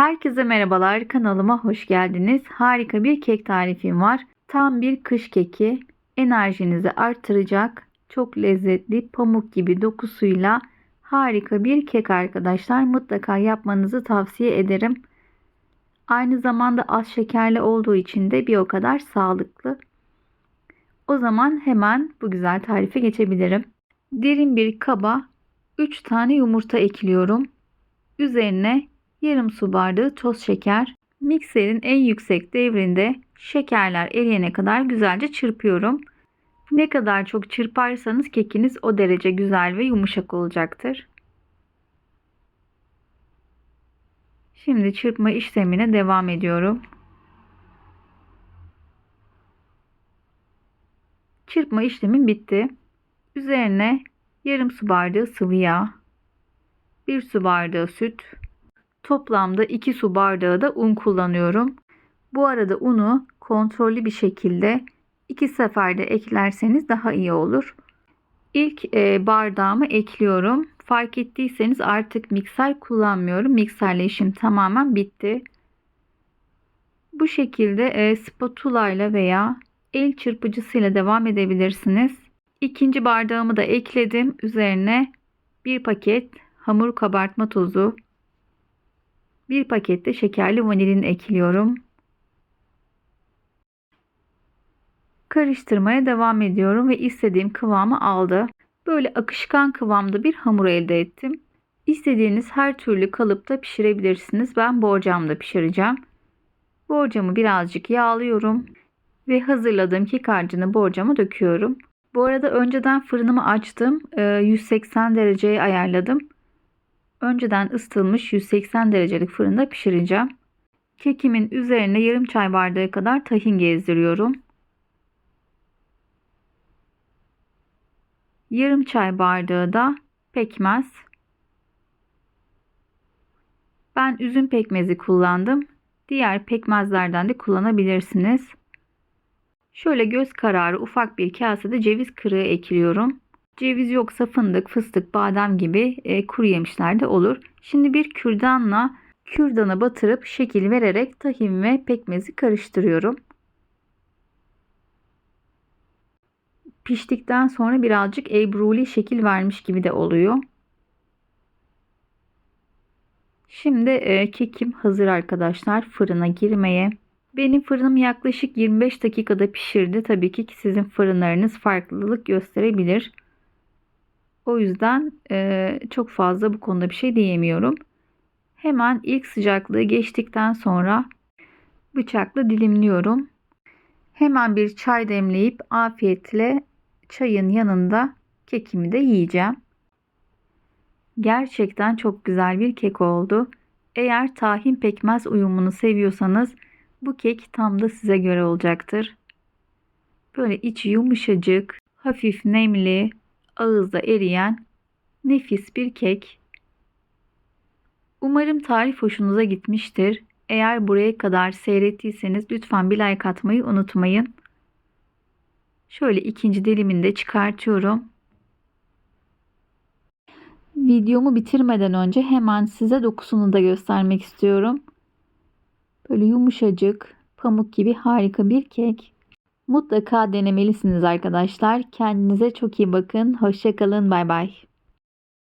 Herkese merhabalar. Kanalıma hoş geldiniz. Harika bir kek tarifim var. Tam bir kış keki. Enerjinizi artıracak, çok lezzetli, pamuk gibi dokusuyla harika bir kek arkadaşlar. Mutlaka yapmanızı tavsiye ederim. Aynı zamanda az şekerli olduğu için de bir o kadar sağlıklı. O zaman hemen bu güzel tarife geçebilirim. Derin bir kaba 3 tane yumurta ekliyorum. Üzerine yarım su bardağı toz şeker. Mikserin en yüksek devrinde şekerler eriyene kadar güzelce çırpıyorum. Ne kadar çok çırparsanız kekiniz o derece güzel ve yumuşak olacaktır. Şimdi çırpma işlemine devam ediyorum. Çırpma işlemim bitti. Üzerine yarım su bardağı sıvı yağ, 1 su bardağı süt, toplamda 2 su bardağı da un kullanıyorum. Bu arada unu kontrollü bir şekilde iki seferde eklerseniz daha iyi olur. İlk e, bardağımı ekliyorum. Fark ettiyseniz artık mikser kullanmıyorum. Mikserle işim tamamen bitti. Bu şekilde e, spatula ile veya el çırpıcısıyla devam edebilirsiniz. İkinci bardağımı da ekledim. Üzerine bir paket hamur kabartma tozu, bir paket de şekerli vanilin ekliyorum. Karıştırmaya devam ediyorum ve istediğim kıvamı aldı. Böyle akışkan kıvamda bir hamur elde ettim. İstediğiniz her türlü kalıpta pişirebilirsiniz. Ben borcamda pişireceğim. Borcamı birazcık yağlıyorum ve hazırladığım kek harcını borcama döküyorum. Bu arada önceden fırınımı açtım. 180 dereceye ayarladım. Önceden ısıtılmış 180 derecelik fırında pişireceğim. Kekimin üzerine yarım çay bardağı kadar tahin gezdiriyorum. Yarım çay bardağı da pekmez. Ben üzüm pekmezi kullandım. Diğer pekmezlerden de kullanabilirsiniz. Şöyle göz kararı ufak bir kasede ceviz kırığı ekliyorum. Ceviz yoksa fındık, fıstık, badem gibi e, kuru yemişler de olur. Şimdi bir kürdanla kürdana batırıp şekil vererek tahin ve pekmezi karıştırıyorum. Piştikten sonra birazcık ebruli şekil vermiş gibi de oluyor. Şimdi e, kekim hazır arkadaşlar fırına girmeye. Benim fırınım yaklaşık 25 dakikada pişirdi. Tabii ki sizin fırınlarınız farklılık gösterebilir. O yüzden e, çok fazla bu konuda bir şey diyemiyorum. Hemen ilk sıcaklığı geçtikten sonra bıçakla dilimliyorum. Hemen bir çay demleyip afiyetle çayın yanında kekimi de yiyeceğim. Gerçekten çok güzel bir kek oldu. Eğer tahin pekmez uyumunu seviyorsanız bu kek tam da size göre olacaktır. Böyle içi yumuşacık, hafif nemli, ağızda eriyen nefis bir kek. Umarım tarif hoşunuza gitmiştir. Eğer buraya kadar seyrettiyseniz lütfen bir like atmayı unutmayın. Şöyle ikinci dilimini de çıkartıyorum. Videomu bitirmeden önce hemen size dokusunu da göstermek istiyorum. Böyle yumuşacık, pamuk gibi harika bir kek. Mutlaka denemelisiniz arkadaşlar. Kendinize çok iyi bakın. Hoşçakalın. Bay bay.